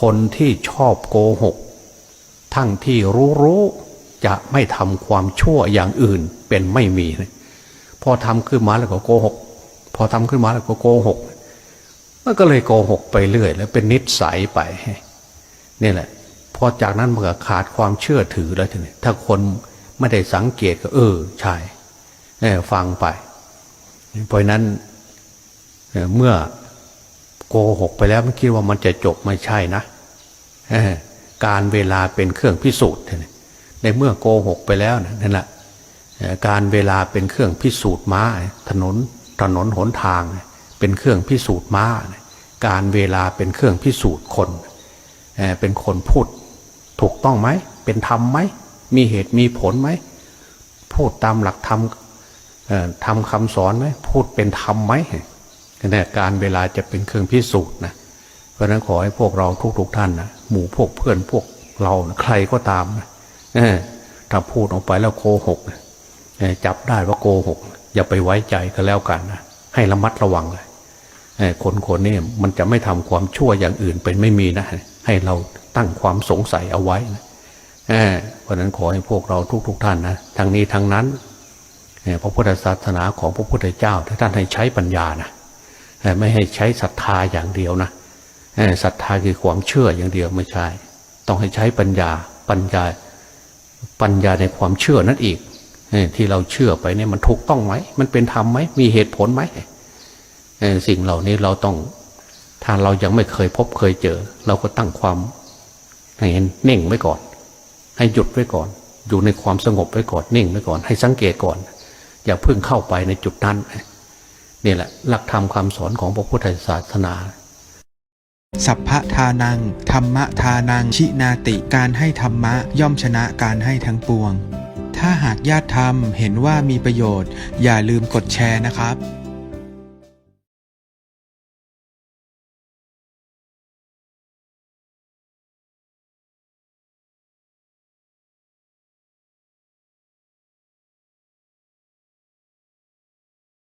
คนที่ชอบโกหก ทั้งที่รู้รู้จะไม่ทำความชั่วอย่างอื่นเป็นไม่มีนะพอทำขึ้นมาแล้วก็โกหก พอทำขึ้นมาแล้วก็โกหกมันก็เลยโกหกไปเรื่อย แล้วเป็นนิสัยไปนี่แหละพอจากนั้นมันก็ขาดความเชื่อถือแล้วทีนี้ถ้าคนไม่ได้สังเกตก็ เออใช่เออฟังไป เพราะนั้นเมื่อ กหกไปแล้วมันคิดว่ามันจะจบไม่ใช่นะการเวลาเป็นเครื่องพิสูจน์ในเมื่อโกหกไปแล้วนั่นแหละการเวลาเป็นเครื่องพิสูจน์ม้า ถนนถนนหนทาง เป็นเครื่องพิสูจน์ม้า การเวลาเป็นเครื่องพิสูจน์คน เป็นคนพูดถูกต้องไหม เป็นธรรมไหม มีเหตุมีผลไหม พูดตามหลักธรรมทำคำสอนไหม พูดเป็นธรรมไหม เนี่ยการเวลาจะเป็นเครื่องพิสูจน์นะเพราะนั้นขอให้พวกเราทุกๆท่านนะหมู่พวกเพื่อนพวกเรานะใครก็ตามนะถ้าพูดออกไปแล้วโกหกนะจับได้ว่าโกหก อย่าไปไว้ใจก็แล้วกันนะให้ระมัดระวังเลยคนคนนี้มันจะไม่ทำความชั่วอย่างอื่นเป็นไม่มีนะให้เราตั้งความสงสัยเอาไว้นะเพราะนั้นขอให้พวกเราทุกๆทท่านนะทั้งนี้ทั้งนั้นพระพุทธศาสนาของพระพุทธเจ้าท่านให้ใช้ปัญญานะ ไม่ให้ใช้ศรัทธาอย่างเดียวนะศรัทธาคือความเชื่ออย่างเดียวไม่ใช่ ต้องให้ใช้ปัญญาปัญญาปัญญาในความเชื่อนั่นอีกเอ่อที่เราเชื่อไปเนี่ยมันถูกต้องไหมมันเป็นธรรมไหมมีเหตุผลไหมสิ่งเหล่านี้เราต้องถ้าเรายังไม่เคยพบเคยเจอ เราก็ตั้งความให้เน่งไว้ก่อน ให้หยุดไว้ก่อน อยู่ในความสงบไว้ก่อนนิ่งไว้ก่อน ให้สังเกตก่อน อย่าเพิ่งเข้าไปในจุดนั้น นี่แหละหลักธรรมคำสอนของพระพุทธศาสนา สัพพทานัง ธรรมทานังชินาติการให้ธรรมะย่อมชนะการให้ทั้งปวง ถ้าหากญาติธรรมเห็นว่ามีประโยชน์ อย่าลืมกดแชร์นะครับ